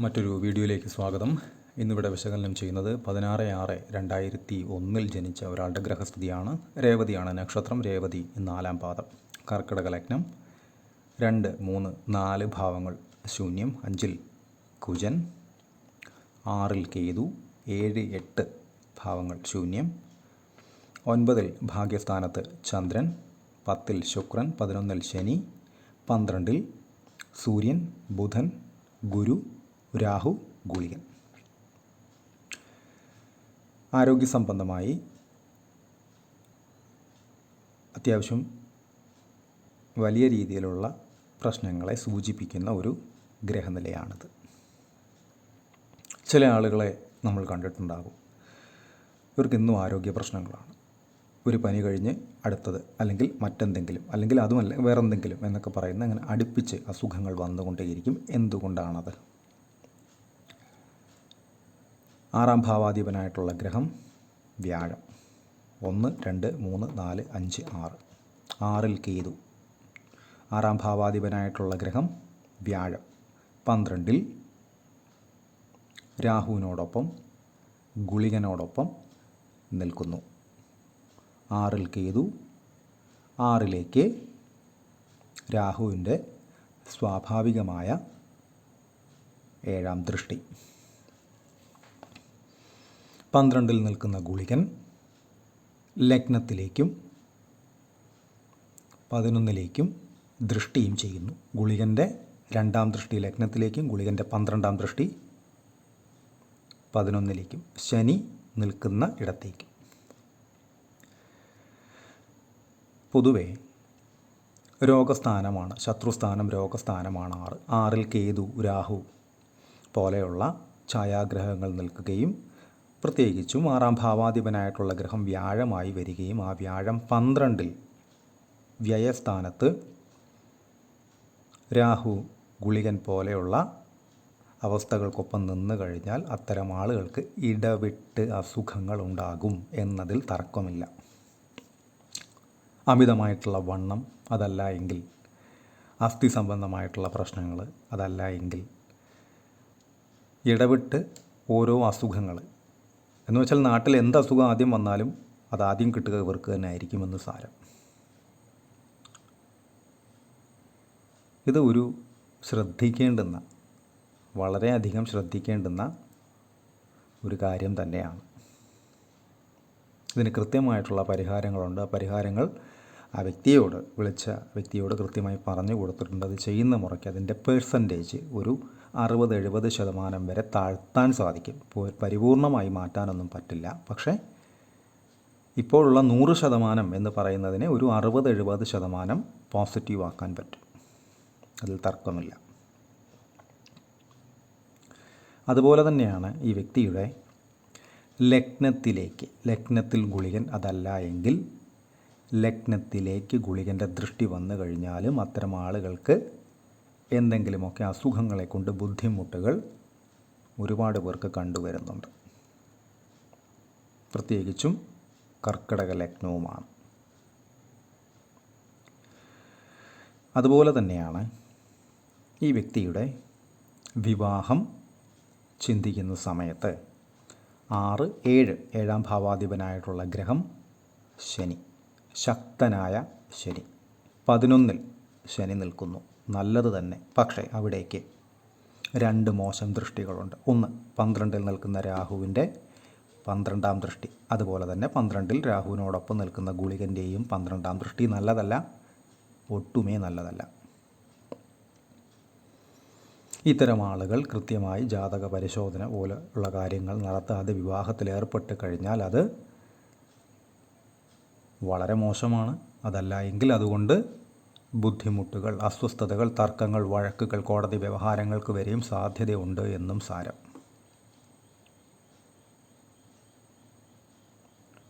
മറ്റൊരു വീഡിയോയിലേക്ക് സ്വാഗതം. ഇന്നിവിടെ വിശകലനം ചെയ്യുന്നത് പതിനാറ് ആറ് രണ്ടായിരത്തി ഒന്നിൽ ജനിച്ച ഒരാളുടെ ഗ്രഹസ്ഥിതിയാണ് രേവതിയാണ് നക്ഷത്രം രേവതി നാലാം പാദം. കർക്കിടക ലഗ്നം. രണ്ട് മൂന്ന് നാല് ഭാവങ്ങൾ. ശൂന്യം അഞ്ചിൽ കുജൻ. ആറിൽ കേതു. ഏഴ് എട്ട് ഭാവങ്ങൾ. ശൂന്യം. ഒൻപതിൽ ഭാഗ്യസ്ഥാനത്ത് ചന്ദ്രൻ. പത്തിൽ ശുക്രൻ. പതിനൊന്നിൽ ശനി. പന്ത്രണ്ടിൽ സൂര്യൻ. ബുധൻ. ഗുരു. രാഹു ഗുളികൻ. ആരോഗ്യ സംബന്ധമായി അത്യാവശ്യം വലിയ രീതിയിലുള്ള പ്രശ്നങ്ങളെ സൂചിപ്പിക്കുന്ന ഒരു ഗ്രഹനിലയാണിത്. ചില ആളുകളെ നമ്മൾ കണ്ടിട്ടുണ്ടാകും. ഇവർക്ക് ഇന്നും ആരോഗ്യ പ്രശ്നങ്ങളാണ്. ഒരു പനി കഴിഞ്ഞ് അടുത്തത് അല്ലെങ്കിൽ മറ്റെന്തെങ്കിലും അല്ലെങ്കിൽ അതുമല്ല വേറെന്തെങ്കിലും എന്നൊക്കെ പറയുന്ന അങ്ങനെ അടുപ്പിച്ച് അസുഖങ്ങൾ വന്നുകൊണ്ടേയിരിക്കും. എന്തുകൊണ്ടാണത്? ആറാം ഭാവാധിപനായിട്ടുള്ള ഗ്രഹം വ്യാഴം. ഒന്ന് രണ്ട് മൂന്ന് നാല് അഞ്ച് ആറ്. ആറിൽ കേതു. ആറാം ഭാവാധിപനായിട്ടുള്ള ഗ്രഹം വ്യാഴം. പന്ത്രണ്ടിൽ രാഹുവിനോടൊപ്പം ഗുളികനോടൊപ്പം നിൽക്കുന്നു. ആറിൽ കേതു. ആറിലേക്ക് രാഹുവിന്റെ സ്വാഭാവികമായ ഏഴാം ദൃഷ്ടി. പന്ത്രണ്ടിൽ നിൽക്കുന്ന ഗുളികൻ ലഗ്നത്തിലേക്കും പതിനൊന്നിലേക്കും ദൃഷ്ടിയും ചെയ്യുന്നു. ഗുളികന്റെ രണ്ടാം ദൃഷ്ടി ലഗ്നത്തിലേക്കും ഗുളികന്റെ പന്ത്രണ്ടാം ദൃഷ്ടി പതിനൊന്നിലേക്കും ശനി നിൽക്കുന്ന ഇടത്തേക്കും. പൊതുവെ രോഗസ്ഥാനമാണ് ശത്രുസ്ഥാനം രോഗസ്ഥാനമാണ് ആറ്. ആറിൽ കേതു രാഹു പോലെയുള്ള ഛായാഗ്രഹങ്ങൾ നിൽക്കുകയും പ്രത്യേകിച്ചും ആറാം ഭാവാധിപനായിട്ടുള്ള ഗ്രഹം വ്യാഴമായി വരികയും ആ വ്യാഴം പന്ത്രണ്ടിൽ വ്യയസ്ഥാനത്ത് രാഹു ഗുളികൻ പോലെയുള്ള അവസ്ഥകൾക്കൊപ്പം നിന്ന് കഴിഞ്ഞാൽ അത്തരം ആളുകൾക്ക് ഇടവിട്ട് അസുഖങ്ങൾ ഉണ്ടാകും എന്നതിൽ തർക്കമില്ല. അമിതമായിട്ടുള്ള വണ്ണം അതല്ല എങ്കിൽ അസ്ഥി സംബന്ധമായിട്ടുള്ള പ്രശ്നങ്ങൾ അതല്ല എങ്കിൽ ഇടവിട്ട് ഓരോ അസുഖങ്ങൾ എന്ന് വെച്ചാൽ നാട്ടിൽ എന്ത് അസുഖം ആദ്യം വന്നാലും അത് ആദ്യം കിട്ടുക ഇവർക്ക് തന്നെ ആയിരിക്കുമെന്ന് സാരം. ഇത് ഒരു ശ്രദ്ധിക്കേണ്ടുന്ന വളരെയധികം ശ്രദ്ധിക്കേണ്ടുന്ന ഒരു കാര്യം തന്നെയാണ്. ഇതിന് കൃത്യമായിട്ടുള്ള പരിഹാരങ്ങളുണ്ട്. ആ പരിഹാരങ്ങൾ ആ വ്യക്തിയോട് വിളിച്ച വ്യക്തിയോട് കൃത്യമായി പറഞ്ഞു കൊടുത്തിട്ടുണ്ട്. അത് ചെയ്യുന്ന മുറയ്ക്ക് അതിന്റെ പേഴ്സന്റേജ് ഒരു അറുപത് എഴുപത് ശതമാനം വരെ താഴ്ത്താൻ സാധിക്കും. പരിപൂർണമായി മാറ്റാനൊന്നും പറ്റില്ല. പക്ഷേ ഇപ്പോഴുള്ള നൂറ് ശതമാനം എന്ന് പറയുന്നതിനെ ഒരു അറുപത് എഴുപത് ശതമാനം പോസിറ്റീവ് ആക്കാൻ പറ്റും. അതിൽ തർക്കമില്ല. അതുപോലെ തന്നെയാണ് ഈ വ്യക്തിയുടെ ലഗ്നത്തിലേക്ക്. ലഗ്നത്തിൽ ഗുളികൻ അതല്ല എങ്കിൽ ലഗ്നത്തിലേക്ക് ഗുളികന്റെ ദൃഷ്ടി വന്നു കഴിഞ്ഞാലും അത്തരം ആളുകൾക്ക് എന്തെങ്കിലുമൊക്കെ അസുഖങ്ങളെ കൊണ്ട് ബുദ്ധിമുട്ടുകൾ ഒരുപാട് പേർക്ക് കണ്ടുവരുന്നുണ്ട്. പ്രത്യേകിച്ചും കർക്കിടക ലഗ്നവുമാണ്. അതുപോലെ തന്നെയാണ് ഈ വ്യക്തിയുടെ വിവാഹം ചിന്തിക്കുന്ന സമയത്ത് ആറ് ഏഴ് ഏഴാം ഭാവാധിപനായിട്ടുള്ള ഗ്രഹം ശനി ശക്തനായ ശനി. പതിനൊന്നിൽ ശനി നിൽക്കുന്നു. നല്ലത് തന്നെ. പക്ഷേ അവിടേക്ക് രണ്ട് മോശം ദൃഷ്ടികളുണ്ട്. ഒന്ന് പന്ത്രണ്ടിൽ നിൽക്കുന്ന രാഹുവിന്റെ പന്ത്രണ്ടാം ദൃഷ്ടി. അതുപോലെ തന്നെ പന്ത്രണ്ടിൽ രാഹുവിനോടൊപ്പം നിൽക്കുന്ന ഗുളികന്റെയും പന്ത്രണ്ടാം ദൃഷ്ടി നല്ലതല്ല ഒട്ടുമേ നല്ലതല്ല. ഇത്തരം ആളുകൾ കൃത്യമായി ജാതക പരിശോധന പോലെ ഉള്ള കാര്യങ്ങൾ നടത്താതെ വിവാഹത്തിലേർപ്പെട്ട് കഴിഞ്ഞാൽ അത് വളരെ മോശമാണ്. അതല്ല എങ്കിൽ അതുകൊണ്ട് ബുദ്ധിമുട്ടുകൾ അസ്വസ്ഥതകൾ തർക്കങ്ങൾ വഴക്കുകൾ കോടതി വ്യവഹാരങ്ങൾക്ക് വരെയും സാധ്യതയുണ്ട് എന്നും സാരം.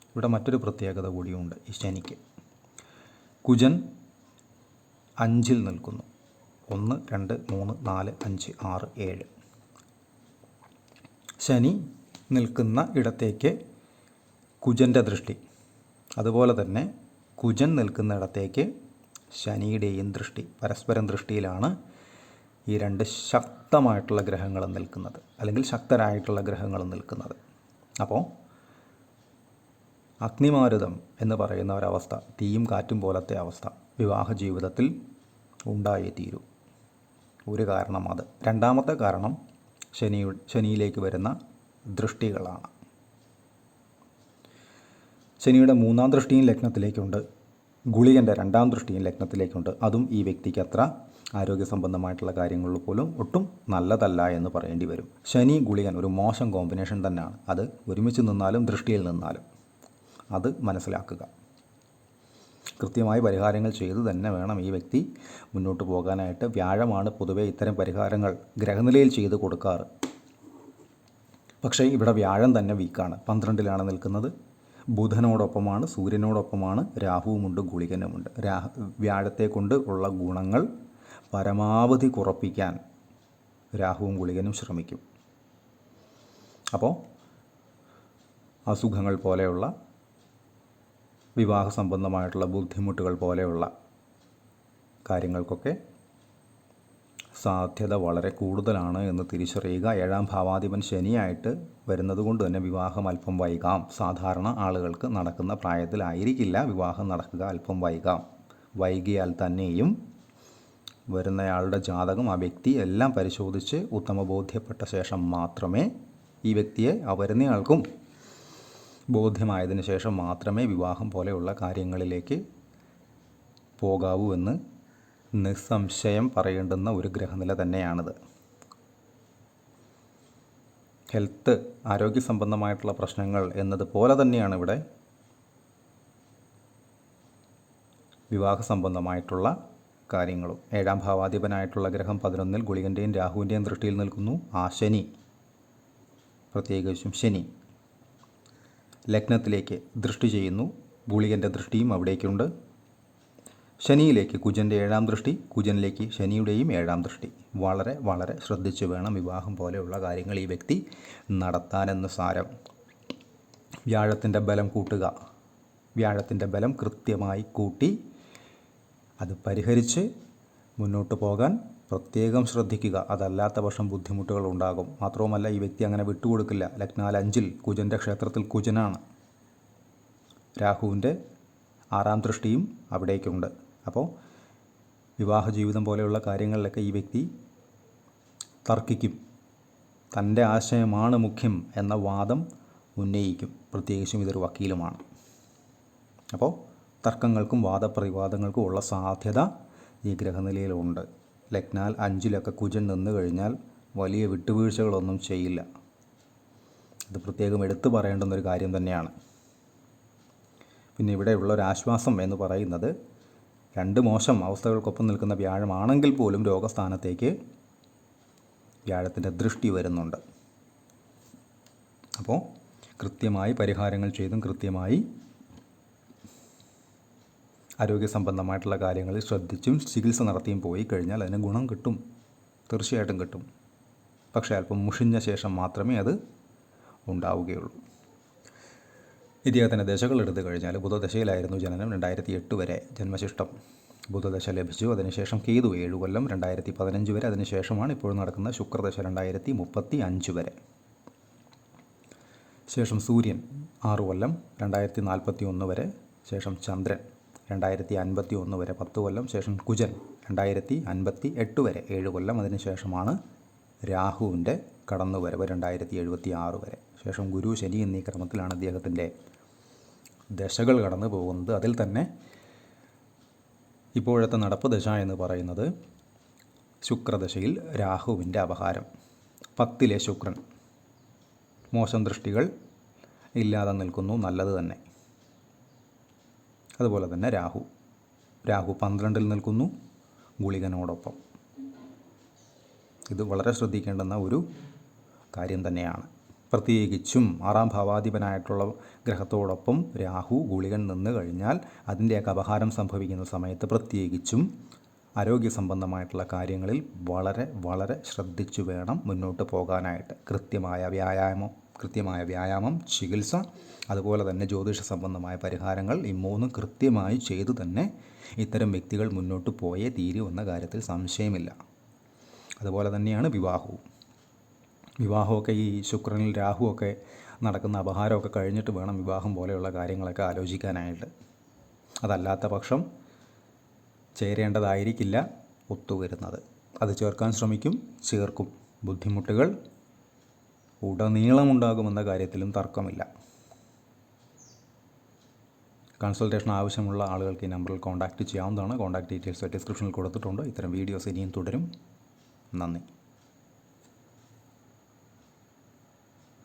ഇവിടെ മറ്റൊരു പ്രത്യേകത കൂടിയുണ്ട് ഈ ശനിക്ക്. കുജൻ അഞ്ചിൽ നിൽക്കുന്നു. ഒന്ന് രണ്ട് മൂന്ന് നാല് അഞ്ച് ആറ് ഏഴ്. ശനി നിൽക്കുന്ന ഇടത്തേക്ക് കുജന്റെ ദൃഷ്ടി. അതുപോലെ തന്നെ കുജൻ നിൽക്കുന്ന ഇടത്തേക്ക് ശനിയുടെയും ദൃഷ്ടി പരസ്പരം ദൃഷ്ടിയിലാണ് ഈ രണ്ട് ശക്തമായിട്ടുള്ള ഗ്രഹങ്ങൾ നിൽക്കുന്നത്. അല്ലെങ്കിൽ ശക്തരായിട്ടുള്ള ഗ്രഹങ്ങൾ നിൽക്കുന്നത്. അപ്പോൾ അഗ്നിമാരുതം എന്ന് പറയുന്ന ഒരവസ്ഥ തീയും കാറ്റും പോലത്തെ അവസ്ഥ വിവാഹ ജീവിതത്തിൽ ഉണ്ടായേ തീരൂ. ഒരു കാരണം അത്. രണ്ടാമത്തെ കാരണം ശനി ശനിയിലേക്ക് വരുന്ന ദൃഷ്ടികളാണ്. ശനിയുടെ മൂന്നാം ദൃഷ്ടിയും ലഗ്നത്തിലേക്കുണ്ട്. ഗുളികന്റെ രണ്ടാം ദൃഷ്ടിയും ലഗ്നത്തിലേക്കുണ്ട്. അതും ഈ വ്യക്തിക്ക് അത്ര ആരോഗ്യ സംബന്ധമായിട്ടുള്ള കാര്യങ്ങളിൽ പോലും ഒട്ടും നല്ലതല്ല എന്ന് പറയേണ്ടി വരും. ശനി ഗുളികൻ ഒരു മോശം കോമ്പിനേഷൻ തന്നെയാണ്. അത് ഒരുമിച്ച് നിന്നാലും ദൃഷ്ടിയിൽ നിന്നാലും അത് മനസ്സിലാക്കുക. കൃത്യമായി പരിഹാരങ്ങൾ ചെയ്തു തന്നെ വേണം ഈ വ്യക്തി മുന്നോട്ട് പോകാനായിട്ട്. വ്യാഴമാണ് പൊതുവേ ഇത്തരം പരിഹാരങ്ങൾ ഗ്രഹനിലയിൽ ചെയ്ത് കൊടുക്കാറ്. പക്ഷേ ഇവിടെ വ്യാഴം തന്നെ വീക്കാണ് പന്ത്രണ്ടിലാണ് നിൽക്കുന്നത്. ബുധനോടൊപ്പമാണ് സൂര്യനോടൊപ്പമാണ് രാഹുവുമുണ്ട് ഗുളികനുമുണ്ട്. രാഹ വ്യാഴത്തെ കൊണ്ട് ഉള്ള ഗുണങ്ങൾ പരമാവധി കുറപ്പിക്കാൻ രാഹുവും ഗുളികനും ശ്രമിക്കും. അപ്പോൾ അസുഖങ്ങൾ പോലെയുള്ള വിവാഹ സംബന്ധമായിട്ടുള്ള ബുദ്ധിമുട്ടുകൾ പോലെയുള്ള കാര്യങ്ങൾക്കൊക്കെ സാധ്യത വളരെ കൂടുതലാണ് എന്ന് തിരിച്ചറിയുക. ഏഴാം ഭാവാധിപൻ ശനിയായിട്ട് വരുന്നത് കൊണ്ട് തന്നെ വിവാഹം അല്പം വൈകാം. സാധാരണ ആളുകൾക്ക് നടക്കുന്ന പ്രായത്തിലായിരിക്കില്ല വിവാഹം നടക്കുക അല്പം വൈകാം. വൈകിയാൽ തന്നെയും വരുന്നയാളുടെ ജാതകം ആ വ്യക്തി എല്ലാം പരിശോധിച്ച് ഉത്തമ ബോധ്യപ്പെട്ട ശേഷം മാത്രമേ ഈ വ്യക്തിയെ ആ വരുന്നയാൾക്കും ബോധ്യമായതിനു ശേഷം മാത്രമേ വിവാഹം പോലെയുള്ള കാര്യങ്ങളിലേക്ക് പോകാവൂ എന്ന് നിസ്സംശയം പറയേണ്ടുന്ന ഒരു ഗ്രഹനില തന്നെയാണിത്. ഹെൽത്ത് ആരോഗ്യ സംബന്ധമായിട്ടുള്ള പ്രശ്നങ്ങൾ എന്നതുപോലെ തന്നെയാണ് ഇവിടെ വിവാഹ സംബന്ധമായിട്ടുള്ള കാര്യങ്ങളും. ഏഴാം ഭാവാധിപനായിട്ടുള്ള ഗ്രഹം പതിനൊന്നിൽ ഗുളികന്റെയും രാഹുവിന്റെയും ദൃഷ്ടിയിൽ നിൽക്കുന്നു. ആ ശനി പ്രത്യേകിച്ചും ശനി ലഗ്നത്തിലേക്ക് ദൃഷ്ടി ചെയ്യുന്നു. ഗുളികന്റെ ദൃഷ്ടിയും അവിടേക്കുണ്ട്. ശനിയിലേക്ക് കുജന്റെ ഏഴാം ദൃഷ്ടി കുജനിലേക്ക് ശനിയുടെയും ഏഴാം ദൃഷ്ടി. വളരെ വളരെ ശ്രദ്ധിച്ചു വേണം വിവാഹം പോലെയുള്ള കാര്യങ്ങൾ ഈ വ്യക്തി നടത്താനെന്ന് സാരം. വ്യാഴത്തിന്റെ ബലം കൂട്ടുക. വ്യാഴത്തിന്റെ ബലം കൃത്യമായി കൂട്ടി അത് പരിഹരിച്ച് മുന്നോട്ട് പോകാൻ പ്രത്യേകം ശ്രദ്ധിക്കുക. അതല്ലാത്ത പക്ഷം ബുദ്ധിമുട്ടുകൾ ഉണ്ടാകും. മാത്രവുമല്ല ഈ വ്യക്തി അങ്ങനെ വിട്ടുകൊടുക്കില്ല. ലഗ്നാൽ അഞ്ചിൽ കുജന്റെ ക്ഷേത്രത്തിൽ കുജനാണ്. രാഹുവിന്റെ ആറാം ദൃഷ്ടിയും അവിടേക്കുണ്ട്. അപ്പോൾ വിവാഹ ജീവിതം പോലെയുള്ള കാര്യങ്ങളിലൊക്കെ ഈ വ്യക്തി തർക്കിക്കും. തന്റെ ആശയമാണ് മുഖ്യം എന്ന വാദം ഉന്നയിക്കും. പ്രത്യേകിച്ചും ഇതൊരു വക്കീലുമാണ്. അപ്പോൾ തർക്കങ്ങൾക്കും വാദപ്രതിവാദങ്ങൾക്കും ഉള്ള സാധ്യത ഈ ഗ്രഹനിലയിലുണ്ട്. ലഗ്നാൽ അഞ്ചിലൊക്കെ കുജൻ നിന്ന് കഴിഞ്ഞാൽ വലിയ വിട്ടുവീഴ്ചകളൊന്നും ചെയ്യില്ല. ഇത് പ്രത്യേകം എടുത്തു പറയേണ്ടുന്നൊരു കാര്യം തന്നെയാണ്. പിന്നെ ഇവിടെയുള്ള ഒരു ആശ്വാസം എന്ന് പറയുന്നത് രണ്ട് മോശം അവസ്ഥകൾക്കൊപ്പം നിൽക്കുന്ന വ്യാഴമാണെങ്കിൽ പോലും രോഗസ്ഥാനത്തേക്ക് വ്യാഴത്തിന്റെ ദൃഷ്ടി വരുന്നുണ്ട്. അപ്പോൾ കൃത്യമായി പരിഹാരങ്ങൾ ചെയ്തും കൃത്യമായി ആരോഗ്യ സംബന്ധമായിട്ടുള്ള കാര്യങ്ങളിൽ ശ്രദ്ധിച്ചും ചികിത്സ നടത്തിയും പോയി കഴിഞ്ഞാൽ അതിന് ഗുണം കിട്ടും. തീർച്ചയായിട്ടും കിട്ടും. പക്ഷേ അല്പം മുഷിഞ്ഞ ശേഷം മാത്രമേ അത് ഉണ്ടാവുകയുള്ളൂ. ഇദ്ദേഹത്തിന്റെ ദശകൾ എടുത്തു കഴിഞ്ഞാൽ ബുധദശയിലായിരുന്നു ജനനം രണ്ടായിരത്തി എട്ട് വരെ ജന്മശിഷ്ടം. ബുധദശ ലഭിച്ചു അതിനുശേഷം കേതു ഏഴ് കൊല്ലം രണ്ടായിരത്തി പതിനഞ്ച് വരെ. അതിനുശേഷമാണ് ഇപ്പോൾ നടക്കുന്ന ശുക്രദശ രണ്ടായിരത്തി മുപ്പത്തി അഞ്ച് വരെ. ശേഷം സൂര്യൻ ആറ് കൊല്ലം രണ്ടായിരത്തി നാൽപ്പത്തി ഒന്ന് വരെ. ശേഷം ചന്ദ്രൻ രണ്ടായിരത്തി അൻപത്തി ഒന്ന് വരെ പത്ത് കൊല്ലം. ശേഷം കുജൻ രണ്ടായിരത്തി അൻപത്തി എട്ട് വരെ ഏഴ് കൊല്ലം. അതിനുശേഷമാണ് രാഹുവിന്റെ കടന്നുവരവ് രണ്ടായിരത്തി എഴുപത്തി ആറ് വരെ. ശേഷം ഗുരു ശനി എന്നീ ക്രമത്തിലാണ് അദ്ദേഹത്തിന്റെ ദശകൾ കടന്നു പോകുന്നത്. അതിൽ തന്നെ ഇപ്പോഴത്തെ നടപ്പ് ദശ എന്ന് പറയുന്നത് ശുക്രദശയിൽ രാഹുവിന്റെ അപഹാരം. പത്തിലെ ശുക്രൻ. മോശം ദൃഷ്ടികൾ ഇല്ലാതെ നിൽക്കുന്നു നല്ലത് തന്നെ. അതുപോലെ തന്നെ രാഹു. രാഹു പന്ത്രണ്ടിൽ നിൽക്കുന്നു ഗുളികനോടൊപ്പം. ഇത് വളരെ ശ്രദ്ധിക്കേണ്ടുന്ന ഒരു കാര്യം തന്നെയാണ്. പ്രത്യേകിച്ചും ആറാം ഭാവാധിപനായിട്ടുള്ള ഗ്രഹത്തോടൊപ്പം രാഹു ഗുളികൻ നിന്ന് കഴിഞ്ഞാൽ അതിന്റെയൊക്കെ അപഹാരം സംഭവിക്കുന്ന സമയത്ത് പ്രത്യേകിച്ചും ആരോഗ്യ സംബന്ധമായിട്ടുള്ള കാര്യങ്ങളിൽ വളരെ വളരെ ശ്രദ്ധിച്ചു വേണം മുന്നോട്ട് പോകാനായിട്ട്. കൃത്യമായ വ്യായാമം കൃത്യമായ വ്യായാമം ചികിത്സ അതുപോലെ തന്നെ ജ്യോതിഷ സംബന്ധമായ പരിഹാരങ്ങൾ ഈ മൂന്നും കൃത്യമായി ചെയ്തു തന്നെ ഇത്തരം വ്യക്തികൾ മുന്നോട്ട് പോയേ തീരുമെന്ന കാര്യത്തിൽ സംശയമില്ല. അതുപോലെ തന്നെയാണ് വിവാഹവും. വിവാഹമൊക്കെ ഈ ശുക്രനിൽ രാഹുവൊക്കെ നടക്കുന്ന അപഹാരമൊക്കെ കഴിഞ്ഞിട്ട് വേണം വിവാഹം പോലെയുള്ള കാര്യങ്ങളൊക്കെ ആലോചിക്കാനായിട്ട്. അതല്ലാത്ത പക്ഷം ചേരേണ്ടതായിരിക്കില്ല ഒത്തുവരുന്നത്. അത് ചേർക്കാൻ ശ്രമിക്കും ചേർക്കും. ബുദ്ധിമുട്ടുകൾ ഉടനീളമുണ്ടാകുമെന്ന കാര്യത്തിലും തർക്കമില്ല. കൺസൾട്ടേഷൻ ആവശ്യമുള്ള ആളുകൾക്ക് ഈ നമ്പറിൽ കോൺടാക്റ്റ് ചെയ്യാവുന്നതാണ്. കോൺടാക്ട് ഡീറ്റെയിൽസ് ഡിസ്ക്രിപ്ഷനിൽ കൊടുത്തിട്ടുണ്ട്. ഇത്തരം വീഡിയോസ് ഇനിയും തുടരും. നന്ദി.